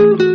Thank you.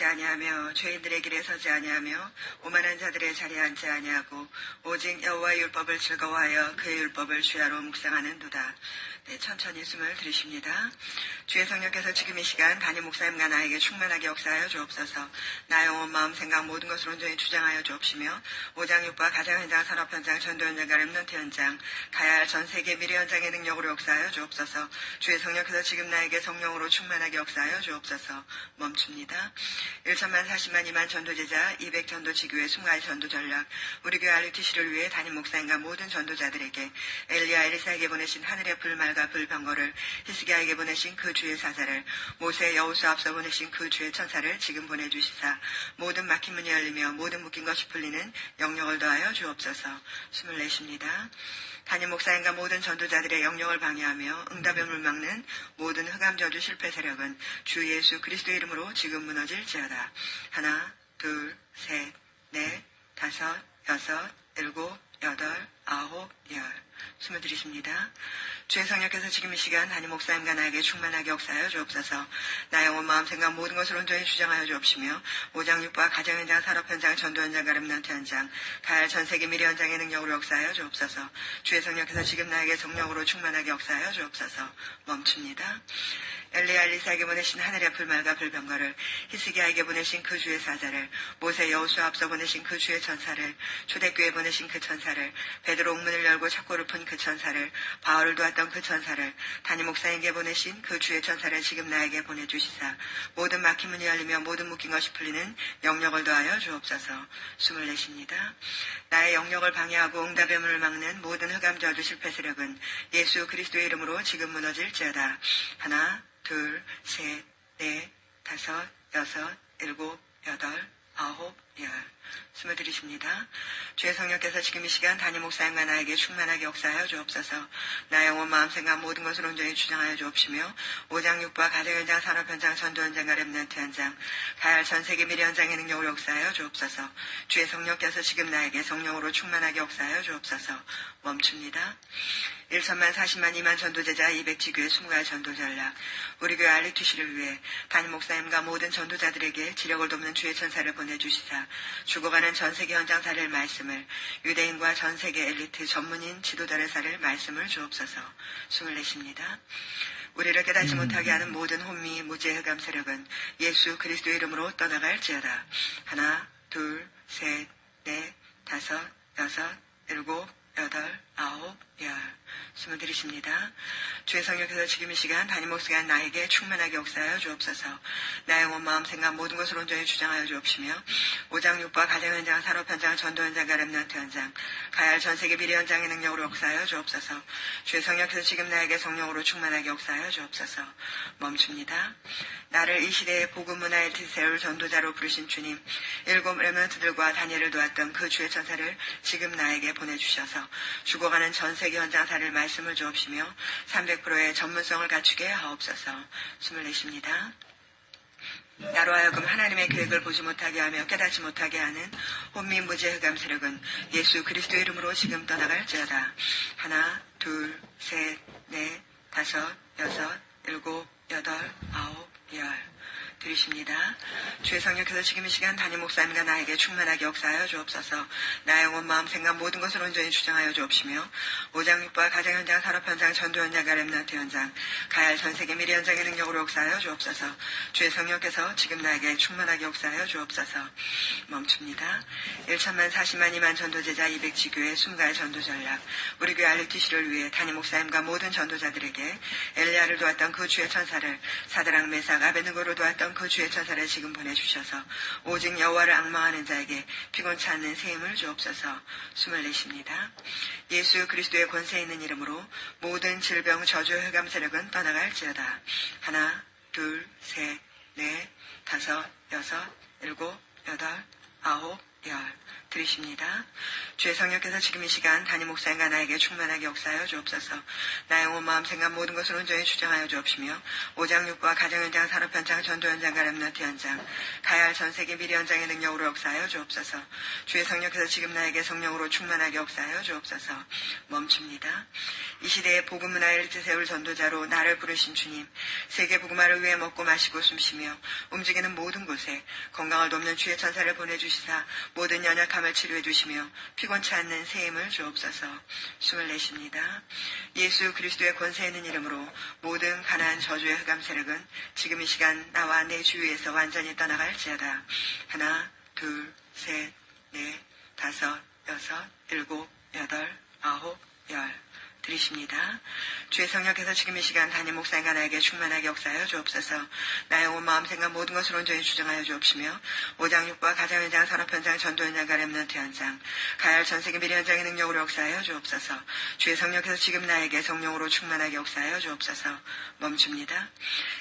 따르지 아니하며 죄인들의 길에 서지 아니하며 오만한 자들의 자리에 앉지 아니하고 오직 여호와의 율법을 즐거워하여 그의 율법을 주야로 묵상하는도다. 네, 천천히 숨을 들이쉽니다. 주의 성령께서 지금 이 시간 담임 목사님과 나에게 충만하게 역사하여 주옵소서. 나 영혼 마음 생각 모든 것을 온전히 주장하여 주옵시며 오장 육과 가정 현장 산업 현장 전도 현장과 랩런트 현장 가야 할 전 세계 미래 현장의 능력으로 역사하여 주옵소서. 주의 성령께서 지금 나에게 성령으로 충만하게 역사하여 주옵소서. 멈춥니다. 1천만 40만 2만 전도제자 200 전도 지교회 순가의 전도 전략 우리 교회 RUTC를 위해 담임 목사님과 모든 전도자들에게 엘리야 엘리사에게 보내신 하늘의 불말과 불병거를 히스기야에게 보내신 그 주의 사자를 모세 여호수 앞서 보내신 그 주의 천사를 지금 보내주시사 모든 막힌 문이 열리며 모든 묶인 것이 풀리는 영역을 더하여 주옵소서 숨을 내쉽니다. 담임 목사님과 모든 전도자들의 영역을 방해하며 응답의 문을 막는 모든 흑암 저주 실패 세력은 주 예수 그리스도 이름으로 지금 무너질지 어다. 하나, 둘, 셋, 넷, 다섯, 여섯, 일곱, 여덟, 아홉, 열. 숨을 들이십니다. 주의 성령께서 지금 이 시간 담임 목사님과 나에게 충만하게 역사하여 주옵소서. 나 영혼 마음 생각 모든 것을 온전히 주장하여 주옵시며 오장 육과 가정 현장 산업 현장 전도 현장 가름난트 현장 가을 전 세계 미래 현장의 능력으로 역사하여 주옵소서. 주의 성령께서 지금 나에게 성령으로 충만하게 역사하여 주옵소서. 멈춥니다. 엘리야 엘리사에게 보내신 하늘의 불말과 불병거를 히스기야에게 보내신 그 주의 사자를 모세 여호수 앞서 보내신 그 주의 천사를 초대교회 보내신 그 천사를 베드로 옥문을 열고 착고를 푼 그 천사를 바울을 도왔던 그 천사를 담임 목사에게 보내신 그 주의 천사를 지금 나에게 보내주시사 모든 막힌 문이 열리며 모든 묶인 것이 풀리는 영역을 더하여 주옵소서 숨을 내쉽니다. 나의 영역을 방해하고 응답의 문을 막는 모든 흑암 저주 실패 세력은 예수 그리스도의 이름으로 지금 무너질지어다. 하나 둘, 셋, 넷, 다섯, 여섯, 일곱, 여덟, 아홉, 열. 숨을 들이십니다. 주의 성령께서 지금 이 시간 담임 목사님과 나에게 충만하게 역사하여 주옵소서. 나 영혼 마음 생각 모든 것을 온전히 주장하여 주옵시며 오장 육과 가정 현장 산업 현장 전도 현장과 랩런트 현장 가야 전 세계 미래 현장의 능력을 역사하여 주옵소서. 주의 성령께서 지금 나에게 성령으로 충만하게 역사하여 주옵소서. 멈춥니다. 1천만 40만 2만 전도제자 200지교의 20가지 전도 전략 우리 교회 알리투시를 위해 담임 목사님과 모든 전도자들에게 지력을 돕는 주의 천사를 보내주시사 죽어가는 전 세계 현장 사례를 말씀을 유대인과 전 세계 엘리트 전문인 지도자를 사를 말씀을 주옵소서 숨을 내쉽니다. 우리를 깨닫지 못하게 하는 모든 혼미 무죄 흑암 세력은 예수 그리스도 이름으로 떠나갈지어다. 하나, 둘, 셋, 넷, 다섯, 여섯, 일곱, 여덟, 아홉, 열. 숨을 들이십니다. 주의 성령께서 지금 이 시간 담임 목사가 나에게 충만하게 역사하여 주옵소서. 나의 영혼 마음 생각 모든 것을 온전히 주장하여 주옵시며 오장 육과 가정 현장 산업 현장 전도 현장 가렘넌트 현장 가야 할 전 세계 미래 현장의 능력으로 역사하여 주옵소서. 주의 성령께서 지금 나에게 성령으로 충만하게 역사하여 주옵소서. 멈춥니다. 나를 이 시대의 복음 문화의 세울 전도자로 부르신 주님 일곱 레몬트들과 다니엘을 도왔던 그 주의 천사를 지금 나에게 보내주셔서 죽어가는 전 세계 현장 사를 말씀을 주옵시며 300%의 전문성을 갖추게 하옵소서 숨을 내쉽니다. 나로 하여금 하나님의 계획을 보지 못하게 하며 깨닫지 못하게 하는 혼미 무죄 흑암 세력은 예수 그리스도 이름으로 지금 떠나갈지어다. 하나, 둘, 셋, 넷, 다섯, 여섯, 일곱, 여덟, 아홉, 열. 들으십니다. 주의 성령께서 지금 이 시간 담임 목사님과 나에게 충만하게 역사하여 주옵소서. 나의 영혼 마음 생각 모든 것을 온전히 주장하여 주옵시며 오장 육과 가정 현장 산업 현장 전도 현장 가렘나트 현장 가야 전 세계 미래 현장의 능력으로 역사하여 주옵소서. 주의 성령께서 지금 나에게 충만하게 역사하여 주옵소서. 멈춥니다. 1천만 40만 2만 전도제자 200지교의 숨가의 전도 전략 우리 교회 알리티시를 위해 담임 목사님과 모든 전도자들에게 엘리야를 도왔던 그 주의 천사를 사드랑 메삭 아베느고로 도왔던 그 주의 천사를 지금 보내주셔서 오직 여호와를 악망하는 자에게 피곤치 않는 새 힘을 주옵소서 숨을 내쉽니다. 예수 그리스도의 권세 있는 이름으로 모든 질병 저주 흑암 세력은 떠나갈지어다. 하나, 둘, 셋, 넷, 다섯, 여섯, 일곱, 여덟, 아홉, 열. 드리십니다. 주의 성령께서 지금 이 시간 담임 목사님과 나에게 충만하게 역사하여 주옵소서. 나의 온 마음 생각 모든 것을 온전히 주장하여 주옵시며 오장 육과 가정 현장 산업 현장 가야 할 전 세계 미래 현장의 능력으로 역사하여 주옵소서. 주의 성령께서 지금 나에게 성령으로 충만하게 역사하여 주옵소서. 멈춥니다. 이 시대의 복음 문화를 일제 세울 전도자로 나를 부르신 주님, 세계 복음화를 위해 먹고 마시고 숨쉬며 움직이는 모든 곳에 건강을 돕는 주의 천사를 보내주시사 모든 연약 함을 치료해 주시며 피곤치 않는 새 힘을 주옵소서. 숨을 내쉽니다. 예수 그리스도의 권세 있는 이름으로 모든 가난한 저주의 흑암 세력은 지금 이 시간 나와 내 주위에서 완전히 떠나갈지어다. 하나, 둘, 셋, 넷, 다섯, 여섯, 일곱, 여덟, 아홉, 열. 드리십니다. 주의 성령께서 지금 이 시간 담임 목사님과 나에게 충만하게 역사하여 주옵소서. 나의 온 마음 생각 모든 것을 온전히 주장하여 주옵시며 오장 육과 가정 현장 산업 현장 전도 현장 가렘넌트 현장 가야 전 세계 미래 현장의 능력으로 역사하여 주옵소서. 주의 성령께서 지금 나에게 성령으로 충만하게 역사하여 주옵소서. 멈춥니다.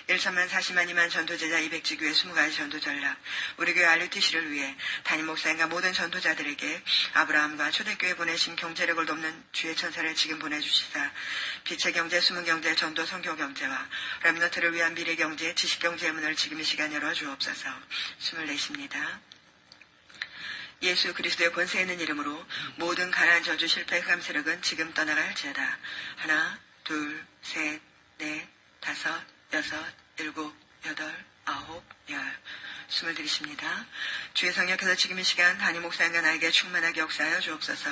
1천만 40만 2만 전도제자 200지 교회 20가지 전도 전략 우리 교회 알류티시를 위해 담임 목사님과 모든 전도자들에게 아브라함과 초대교회 보내신 경제력을 돕는 주의 천사를 지금 보내주 시다. 빛의 경제, 숨은 경제, 전도 성교 경제와 랩너트를 위한 미래 경제, 지식 경제의 문을 지금 이 시간 열어 주옵소서. 숨을 내쉽니다. 예수 그리스도의 권세 있는 이름으로 모든 가난 저주 실패 흑암 세력은 지금 떠나갈지어다. 하나, 둘, 셋, 넷, 다섯, 여섯, 일곱, 여덟, 아홉, 열. 숨을 들이십니다. 주의 성령께서 지금 이 시간 담임 목사님과 나에게 충만하게 역사하여 주옵소서.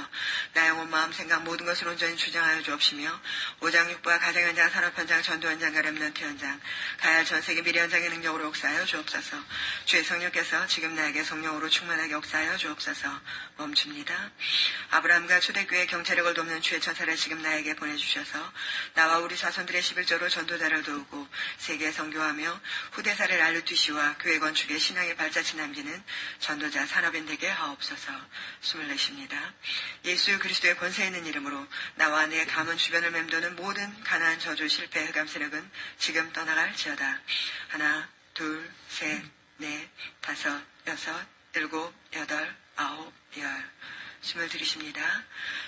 나의 온 마음 생각 모든 것을 온전히 주장하여 주옵시며 오장 육부와 가정 현장, 산업 현장, 전도 현장, 가렘넌트 현장, 가야 전 세계 미래 현장의 능력으로 역사하여 주옵소서. 주의 성령께서 지금 나에게 성령으로 충만하게 역사하여 주옵소서. 멈춥니다. 아브라함과 초대교회 경찰력을 돕는 주의 천사를 지금 나에게 보내주셔서 나와 우리 자손들의 11조로 전도자를 도우고 세계 선교하며 후대사를 알루티시와 교회 건축의 신앙의 발자취 남기는 전도자 산업인 되게 하옵소서 숨을 내쉽니다. 예수 그리스도의 권세 있는 이름으로 나와 내 가문 주변을 맴도는 모든 가난한 저주 실패 흑암 세력은 지금 떠나갈지어다. 하나, 둘, 셋, 넷, 다섯, 여섯, 일곱, 여덟, 아홉, 열. 숨을 들이십니다.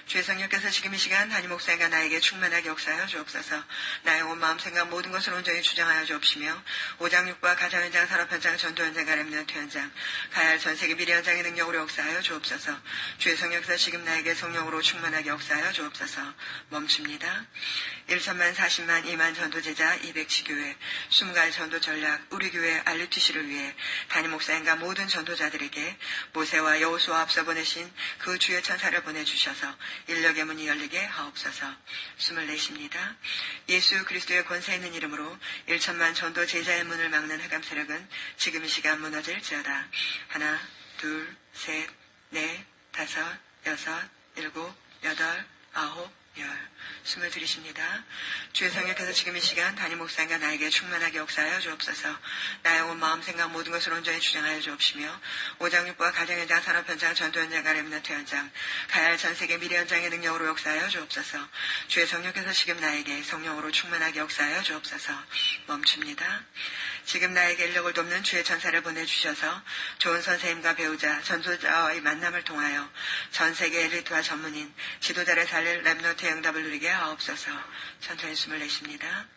주의 성령께서 지금 이 시간 담임 목사님과 나에게 충만하게 역사하여 주옵소서. 나의 온 마음 생각 모든 것을 온전히 주장하여 주옵시며 오장 육과 가정 현장, 산업 현장, 전도 현장, 가렘넌트 현장, 가야 할 전 세계 미래 현장의 능력으로 역사하여 주옵소서. 주의 성령께서 지금 나에게 성령으로 충만하게 역사하여 주옵소서. 멈춥니다. 1천만 40만 2만 전도제자 200지교회 20가지 전도 전략 우리 교회 알루티시를 위해 담임 목사님과 모든 전도자들에게 모세와 여호수와 앞서 보내신 그 주의 천사를 보내주셔서 인력의 문이 열리게 하옵소서. 숨을 내쉽니다. 예수 그리스도의 권세 있는 이름으로 1천만 전도 제자의 문을 막는 흑암 세력은 지금 이 시간 무너질지어다. 하나, 둘, 셋, 넷, 다섯, 여섯, 일곱, 여덟, 아홉, 열. 숨을 들이십니다. 주의 성령께서 지금 이 시간 담임 목사님과 나에게 충만하게 역사하여 주옵소서. 나의 온 마음 생각 모든 것을 온전히 주장하여 주옵시며 오장 육부와 가정 현장, 산업 현장, 전도 현장, 가렘너트 현장, 가야 할 전 세계 미래 현장의 능력으로 역사하여 주옵소서. 주의 성령께서 지금 나에게 성령으로 충만하게 역사하여 주옵소서. 멈춥니다. 지금 나에게 인력을 돕는 주의 천사를 보내주셔서 좋은 선생님과 배우자, 전도자와의 만남을 통하여 전 세계 엘리트와 전문인, 지도자를 살릴 랩노트의 응답을 누리게 하옵소서 천천히 숨을 내쉽니다.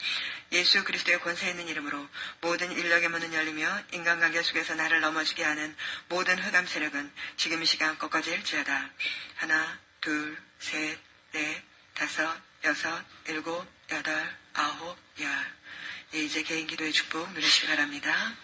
예수 그리스도의 권세 있는 이름으로 모든 인력의 문은 열리며 인간관계 속에서 나를 넘어지게 하는 모든 흑암 세력은 지금 이 시간 꺾어질지어다. 하나, 둘, 셋, 넷, 다섯, 여섯, 일곱, 여덟, 아홉, 열. 예, 이제 개인 기도의 축복 누리시기 바랍니다.